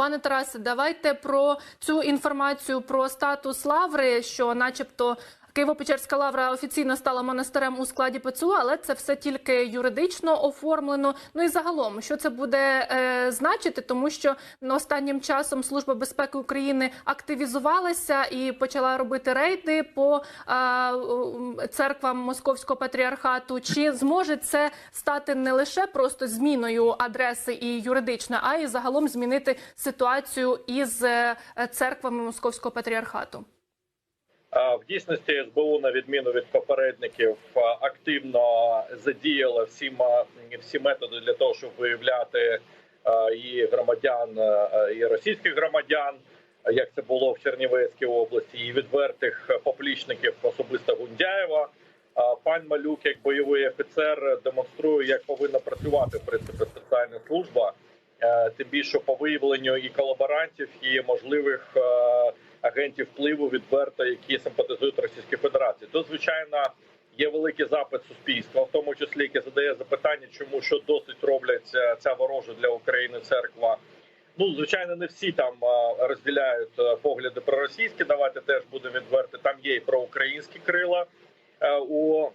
Пане Тарасе, давайте про цю інформацію про статус лаври, що, начебто. Києво-Печерська лавра офіційно стала монастирем у складі ПЦУ, але це все тільки юридично оформлено. Ну і загалом, що це буде е, значити, тому що ну, останнім часом Служба безпеки України активізувалася і почала робити рейди по е, церквам Московського патріархату. Чи зможе це стати не лише просто зміною адреси і юридично, а й загалом змінити ситуацію із е, церквами Московського патріархату? В дійсності СБУ, на відміну від попередників, активно задіяла всі всі методи для того, щоб виявляти і громадян, і російських громадян, як це було в Чернівецькій області, і відвертих поплічників особисто Гундяєва. Пан Малюк, як бойовий офіцер, демонструє, як повинна працювати в принципі спеціальна служба. Е, Тим більше по виявленню і колаборантів, і можливих е, агентів впливу відверто, які симпатизують Російській Федерації. Тут звичайно є великий запит суспільства, в тому числі яке задає запитання, чому що досить роблять ця ворожа для України церква. Ну звичайно, не всі там е, розділяють погляди проросійські. Давайте теж будемо відверти. Там є і проукраїнські крила у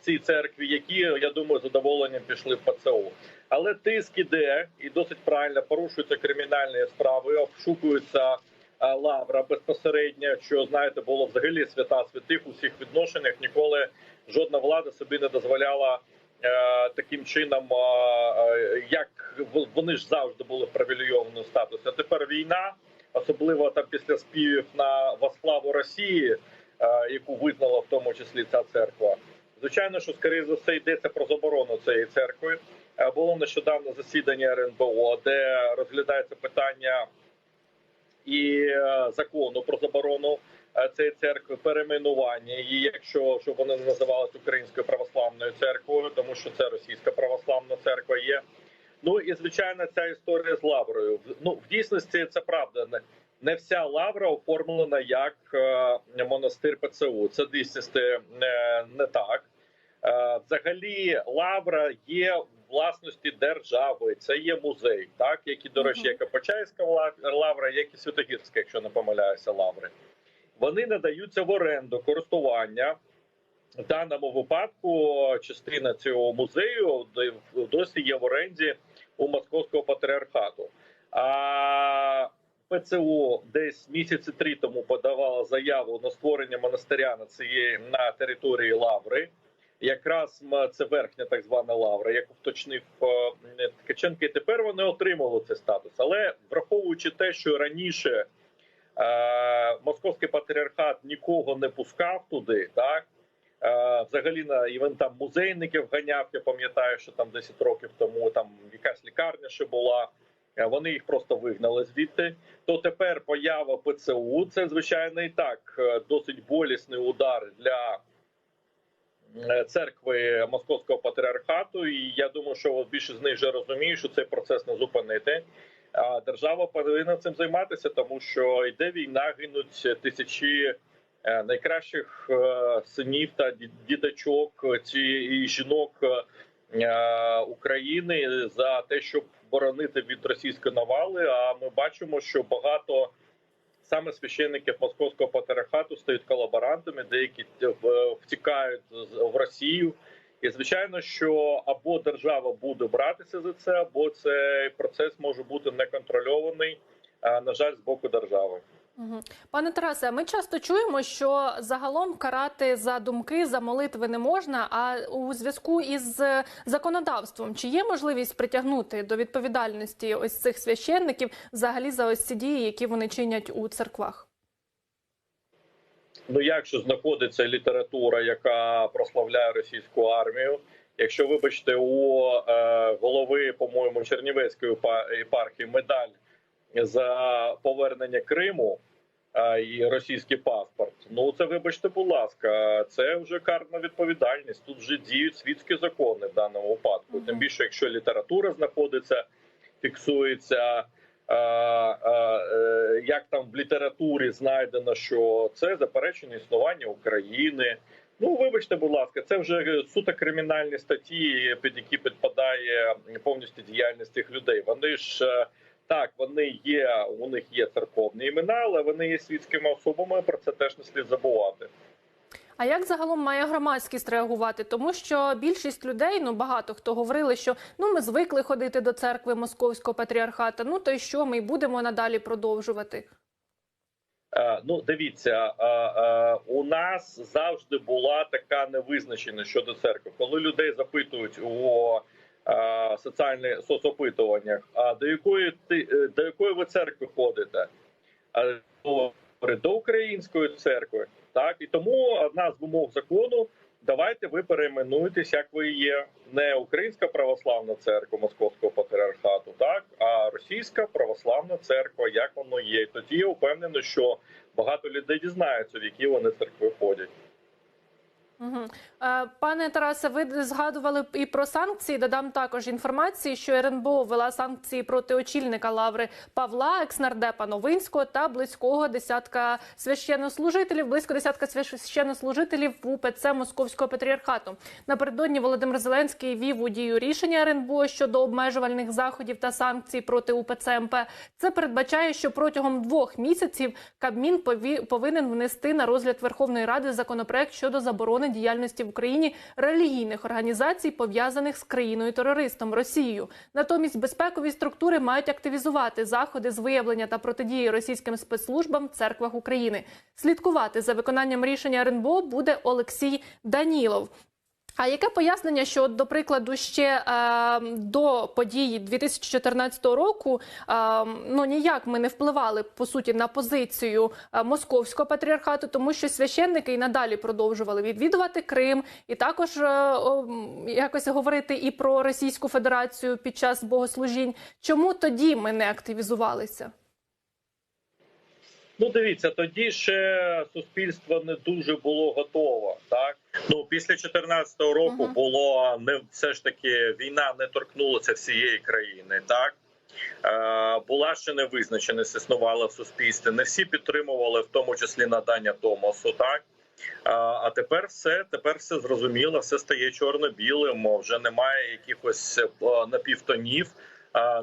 цій церкві, які я думаю, задоволенням пішли в ПЦУ. Але тиск іде і досить правильно порушуються кримінальні справи, обшукуються е, лавра безпосередньо. Що знаєте, було взагалі свята святих у всіх відношеннях. Ніколи жодна влада собі не дозволяла е, таким чином, е, як вони ж завжди були в привілейованому статусі. А тепер війна, особливо там після співів на восславу Росії, яку визнала в тому числі ця церква. Звичайно, що скоріше за все йдеться про заборону цієї церкви. Було нещодавно засідання РНБО, де розглядається питання і е, закону про заборону е, цієї церкви, перейменування її, якщо щоб вони не називалися Українською православною церквою, тому що це російська православна церква є. Ну і звичайно, ця історія з лаврою. Ну в дійсності це правда. Не, вся лавра оформлена як е, монастир ПЦУ. Це в дійсності не, так. Взагалі, лавра є власності держави. Це є музей, так як і до речі, як ла- лавра, як і Святогірська, якщо не помиляюся, лаври. Вони надаються в оренду користування. В даному випадку частина цього музею досі є в оренді у московського патріархату. А ПЦУ десь місяці три тому подавала заяву на створення монастиря на цієї на території Лаври. Якраз це верхня так звана лавра, як уточнив е, Ткаченко, і тепер вони отримали цей статус. Але враховуючи те, що раніше е, московський патріархат нікого не пускав туди, так е, взагалі на і він там музейників ганяв. Я пам'ятаю, що там 10 років тому там якась лікарня ще була. е, Вони їх просто вигнали звідти. То тепер поява ПЦУ це звичайно і так е, досить болісний удар для е, церкви Московського патріархату. І я думаю, що більше з них вже розуміють, що цей процес не зупинити. А держава повинна цим займатися, тому що йде війна, гинуть тисячі е, найкращих е, синів та ді- діточок е, і жінок е, України за те, щоб боронити від російської навали. А ми бачимо, що багато саме священники московського патріархату стають колаборантами, деякі втікають з- в Росію. І звичайно, що або держава буде братися за це, або цей процес може бути неконтрольований, а, на жаль, з боку держави. Пане Тарасе, ми часто чуємо, що загалом карати за думки, за молитви не можна. А у зв'язку із е, законодавством чи є можливість притягнути до відповідальності ось цих священників взагалі за ось ці дії, які вони чинять у церквах? Ну, якщо знаходиться література, яка прославляє російську армію, якщо вибачте, у е, голови, по-моєму, Чернівецької епа- єпархії медаль за повернення Криму е, і російський паспорт, ну це вибачте, будь ласка, це вже карна відповідальність. Тут вже діють світські закони в даному випадку. Тим більше, якщо література знаходиться, фіксується. е, як там в літературі знайдено, що це заперечення існування України. Ну, вибачте, будь ласка, це вже суто кримінальні статті, під які підпадає повністю діяльність цих людей. Вони ж е, Так, вони є, у них є церковні імена, але вони є світськими особами. Про це теж не слід забувати. А як загалом має громадськість реагувати? Тому що більшість людей, ну багато хто говорили, що ну ми звикли ходити до церкви московського патріархата. Ну то й що ми й будемо надалі продовжувати? Е, Ну, дивіться, е, е, у нас завжди була така невизначеність щодо церкви. Коли людей запитують у е, соціальних соцопитуваннях, а до якої ти е, до якої ви церкви ходите? А до української церкви, так і тому одна з вимог закону. Давайте ви перейменуєтесь, як ви є не Українська православна церква Московського патріархату, так а Російська православна церква, як воно є. Тоді я впевнений, що багато людей дізнаються, в які вони церкви ходять. Угу. Пане Тарасе, ви згадували і про санкції. Додам також інформації, що РНБО ввела санкції проти очільника лаври Павла, екснардепа Новинського та близького десятка священнослужителів, близько десятка священнослужителів в УПЦ Московського патріархату. Напередодні Володимир Зеленський вів у дію рішення РНБО щодо обмежувальних заходів та санкцій проти УПЦ МП. Це передбачає, що протягом двох місяців Кабмін повинен внести на розгляд Верховної Ради законопроект щодо заборони діяльності в Україні релігійних організацій, пов'язаних з країною-терористом Росією. Натомість безпекові структури мають активізувати заходи з виявлення та протидії російським спецслужбам в церквах України. Слідкувати за виконанням рішення РНБО буде Олексій Данілов. А яке пояснення, що до прикладу, ще е, до події 2014 року е, ну ніяк ми не впливали по суті на позицію е, московського патріархату, тому що священники і надалі продовжували відвідувати Крим, і також е, о, якось говорити і про Російську Федерацію під час богослужінь. Чому тоді ми не активізувалися? Ну, дивіться, тоді ще суспільство не дуже було готово. Так ну після 2014 року Мгм. було не все ж таки війна не торкнулася всієї країни. Так е, була ще невизначеність існувала в суспільстві. Не всі підтримували, в тому числі надання Томосу. Так а, а тепер все тепер все зрозуміло, все стає чорно-білим. Вже немає якихось е, напівтонів.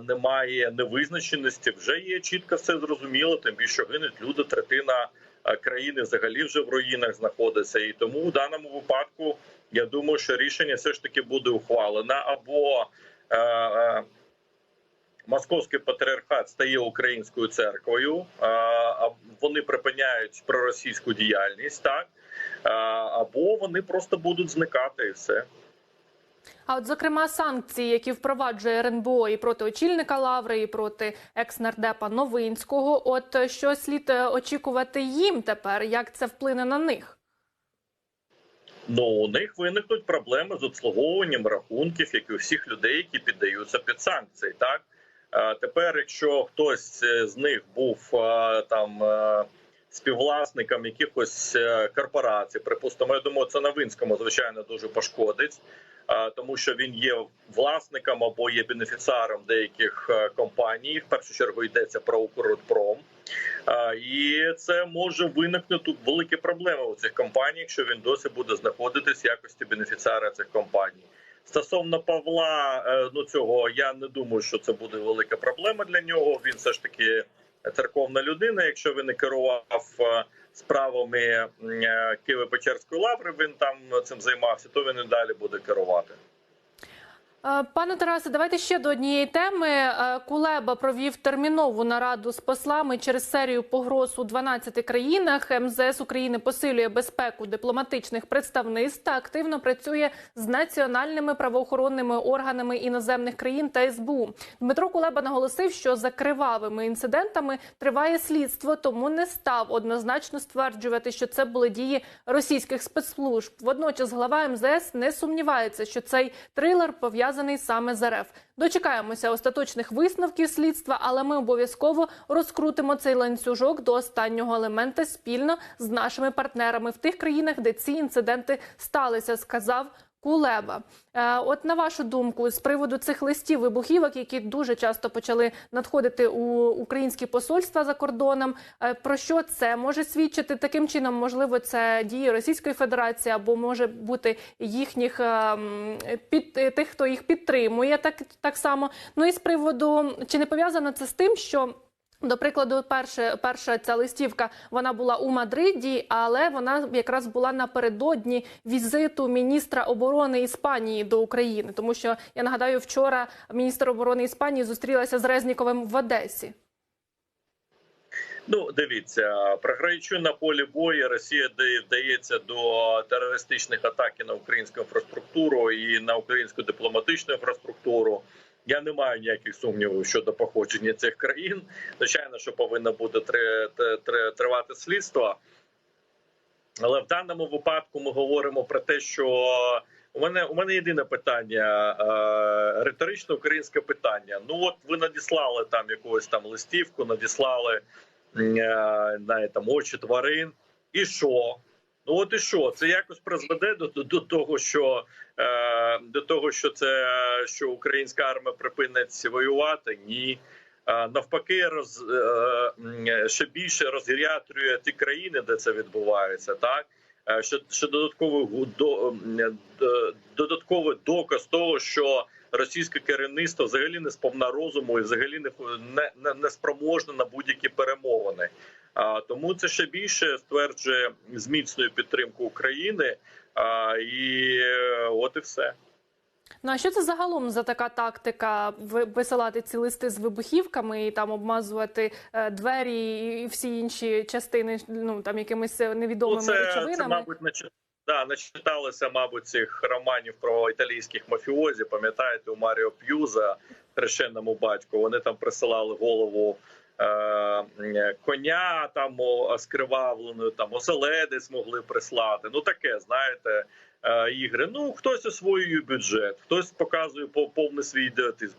Немає невизначеності, вже є чітко все зрозуміло. Тим більше гинуть люди, третина країни взагалі вже в руїнах знаходиться. І тому в даному випадку я думаю, що рішення все ж таки буде ухвалене або Московський патріархат стає українською церквою, вони припиняють проросійську діяльність, так або вони просто будуть зникати і все. А от зокрема санкції, які впроваджує РНБО і проти очільника Лаври, і проти екс-нардепа Новинського. От що слід е, очікувати їм тепер? Як це вплине на них? Ну у них виникнуть проблеми з обслуговуванням рахунків, як і у всіх людей, які піддаються під санкції. Так тепер, якщо хтось е, з них був там. е, Співвласникам якихось е, корпорацій, припустимо, я думаю, це Новинському звичайно дуже пошкодить, тому що він є власником або є бенефіціаром деяких е, компаній. В першу чергу йдеться про Укрпром. І це може виникнути великі проблеми у цих компаній, якщо він досі буде знаходитись в якості бенефіціара цих компаній. Стосовно Павла, е, ну цього я не думаю, що це буде велика проблема для нього. Він все ж таки церковна людина. Якщо він не керував е, справами е, Києво-Печерської лаври, він там цим займався, то він і далі буде керувати. Е, Пане Тарасе, давайте ще до однієї теми. Е, Кулеба провів термінову нараду з послами через серію погроз у 12 країнах. МЗС України посилює безпеку дипломатичних представництв та активно працює з національними правоохоронними органами іноземних країн та СБУ. Дмитро Кулеба наголосив, що за кривавими інцидентами триває слідство, тому не став однозначно стверджувати, що це були дії російських спецслужб. Водночас глава МЗС не сумнівається, що цей трилер пов'язаний саме з РФ. Дочекаємося остаточних висновків слідства, але ми обов'язково розкрутимо цей ланцюжок до останнього елемента спільно з нашими партнерами в тих країнах, де ці інциденти сталися, сказав Кулеба. Е, От на вашу думку, з приводу цих листів вибухівок, які дуже часто почали надходити у українські посольства за кордоном, е, про що це може свідчити? Таким чином, можливо, це дії Російської Федерації або може бути їхніх е, під е, тих, хто їх підтримує, так так само. Ну і з приводу чи не пов'язано це з тим, що до прикладу, перше, перша ця листівка вона була у Мадриді, але вона якраз була напередодні візиту міністра оборони Іспанії до України. Тому що я нагадаю, вчора міністр оборони Іспанії зустрілася з Резніковим в Одесі. Ну, дивіться, програючи на полі бою, Росія вдається до терористичних атак на українську інфраструктуру і на українську дипломатичну інфраструктуру. Я не маю ніяких сумнівів щодо походження цих країн. Звичайно, що повинно буде три- три- три- тривати слідство. Але в даному випадку ми говоримо про те, що у мене у мене єдине питання, е, риторичне українське питання. Ну от ви надіслали там якусь там листівку, надіслали е, знає, там очі тварин, і що? Ну от і що? Це якось призведе до, до, до того, що е, до того, що це що українська армія припинить воювати? Ні. Е, навпаки, роз е, ще більше розгрятрює ті країни, де це відбувається, так. Е, Що, що додатковий до, е, додатковий доказ того, що російське керівництво взагалі не сповна розуму і взагалі не не, не, не спроможне на будь-які перемовини. А тому це ще більше стверджує зміцнює підтримку України. А, і е, от і все. Ну а що це загалом за така тактика висилати ці листи з вибухівками і там обмазувати е, двері і всі інші частини, ну там якимись невідомими Ну, це, речовинами? це, мабуть, начи... да, начиталися, мабуть, цих романів про італійських мафіозі. Пам'ятаєте, у Маріо П'юза, хрещенному батьку, вони там присилали голову е- коня там скривавленою, там оселедець могли прислати. Ну таке, знаєте. е, Ігри, ну хтось освоює бюджет, хтось показує по- повний свій ідіотизм.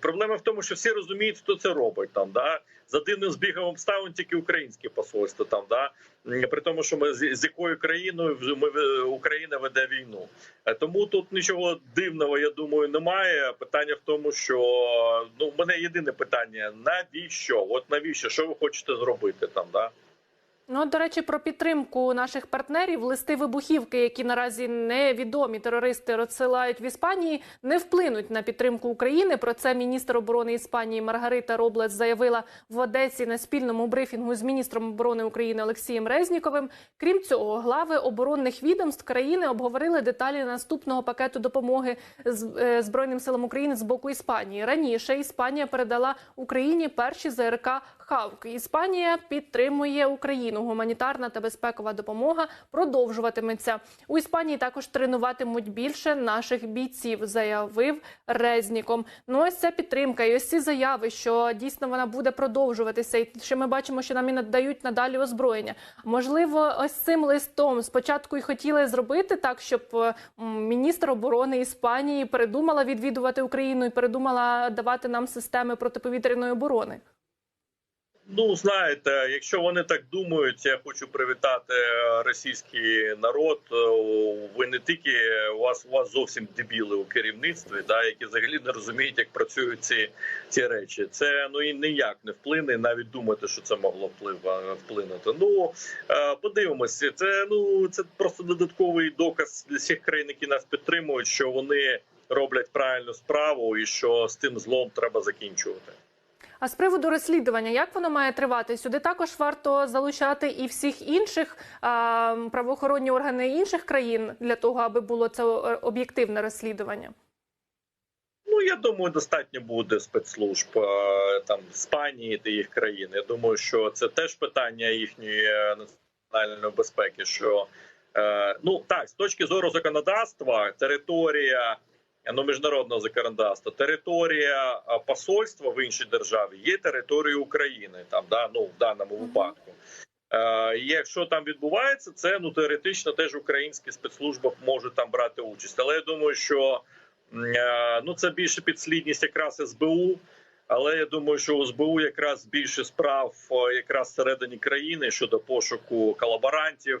Проблема в тому, що всі розуміють, хто це робить там. Да? За дивним збігом обставин тільки українське посольство там, да при тому, що ми з, з якою країною ми Україна веде війну. Е, Тому тут нічого дивного, я думаю, немає. Питання в тому, що ну в мене єдине питання: навіщо? От навіщо? Що ви хочете зробити там? Да? Ну, до речі, про підтримку наших партнерів листи вибухівки, які наразі невідомі терористи розсилають в Іспанії, не вплинуть на підтримку України. Про це міністр оборони Іспанії Маргарита Роблес заявила в Одесі на спільному брифінгу з міністром оборони України Олексієм Резніковим. Крім цього, глави оборонних відомств країни обговорили деталі наступного пакету допомоги з- е, збройним силам України з боку Іспанії. Раніше Іспанія передала Україні перші ЗРК Хавк. Іспанія підтримує Україну. Гуманітарна та безпекова допомога продовжуватиметься. У Іспанії також тренуватимуть більше наших бійців, заявив Резніком. Ну ось ця підтримка, і ось ці заяви, що дійсно вона буде продовжуватися. І ще ми бачимо, що нам і надають надалі озброєння. Можливо, ось цим листом спочатку і хотіли зробити так, щоб е, міністр оборони Іспанії передумала відвідувати Україну і передумала давати нам системи протиповітряної оборони. Ну знаєте, якщо вони так думають, я хочу привітати е, російський народ. Е, Ви не тільки у вас у вас зовсім дебіли у керівництві, да які взагалі не розуміють, як працюють ці ці речі. Це ну і ніяк не вплине, навіть думати, що це могло вплив е, вплинути. Ну е, подивимося, це ну це просто додатковий доказ для всіх країн, які нас підтримують, що вони роблять правильну справу, і що з тим злом треба закінчувати. А з приводу розслідування, як воно має тривати? Сюди також варто залучати і всіх інших а, правоохоронні органи інших країн для того, аби було це е, об'єктивне розслідування. Ну я думаю, достатньо буде спецслужб е, там Іспанії та їх країн. Я думаю, що це теж питання їхньої е, національної безпеки. Що ну так, з точки зору законодавства, територія ну міжнародного законодавства, територія посольства в іншій державі є територією України. Там да ну в даному випадку. Е, і якщо там відбувається, це ну теоретично теж українські спецслужби можуть там брати участь. Але я думаю, що е, ну це більше підслідність якраз СБУ. Але я думаю, що у СБУ якраз більше справ якраз всередині країни щодо пошуку колаборантів,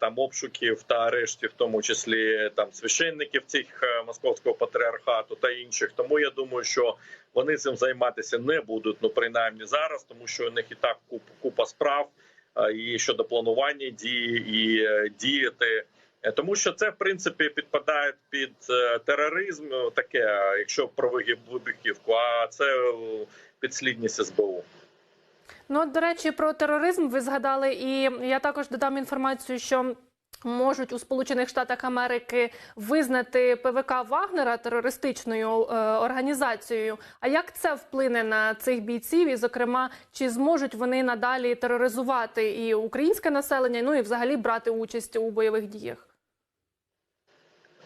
там обшуків та арештів, в тому числі там священників цих е, московського патріархату та інших. Тому я думаю, що вони цим займатися не будуть, ну принаймні зараз, тому що у них і так купа, купа справ е, і щодо планування дії, і е, діяти. Е, Тому що це в принципі підпадає під е, тероризм, е, таке, е, якщо про вибухівку, а це е, підслідність СБУ. Ну, до речі, про тероризм ви згадали, і я також додам інформацію, що. Можуть у Сполучених Штатах Америки визнати ПВК Вагнера терористичною е, організацією. А як це вплине на цих бійців? І, зокрема, чи зможуть вони надалі тероризувати і українське населення, ну і взагалі брати участь у бойових діях?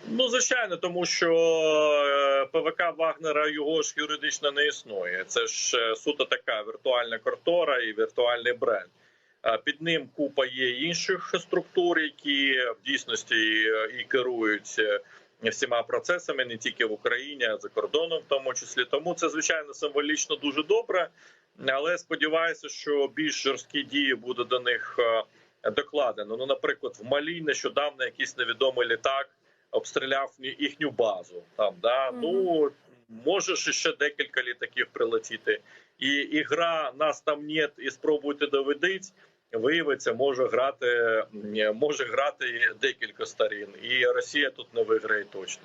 Ну, звичайно, тому що е, ПВК Вагнера його ж юридично не існує. Це ж е, суто така віртуальна контора і віртуальний бренд. Під ним купа є інших структур, які в дійсності е, і керують всіма процесами не тільки в Україні, а за кордоном, в тому числі. Тому це звичайно символічно дуже добре. Але сподіваюся, що більш жорсткі дії буде до них докладено. Ну, наприклад, в Малі нещодавно якийсь невідомий літак обстріляв їхню базу. Там да Мгм. ну може ще декілька літаків прилетіти, і, і гра нас там нет, і спробуйте доведіть. Виявиться, може грати м, може грати декілька сторін, і Росія тут не виграє точно.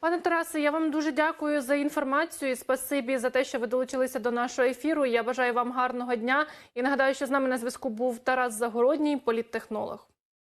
Пане Тарасе, я вам дуже дякую за інформацію і спасибі за те, що ви долучилися до нашого ефіру. Я бажаю вам гарного дня і нагадаю, що з нами на зв'язку був Тарас Загородній, політтехнолог.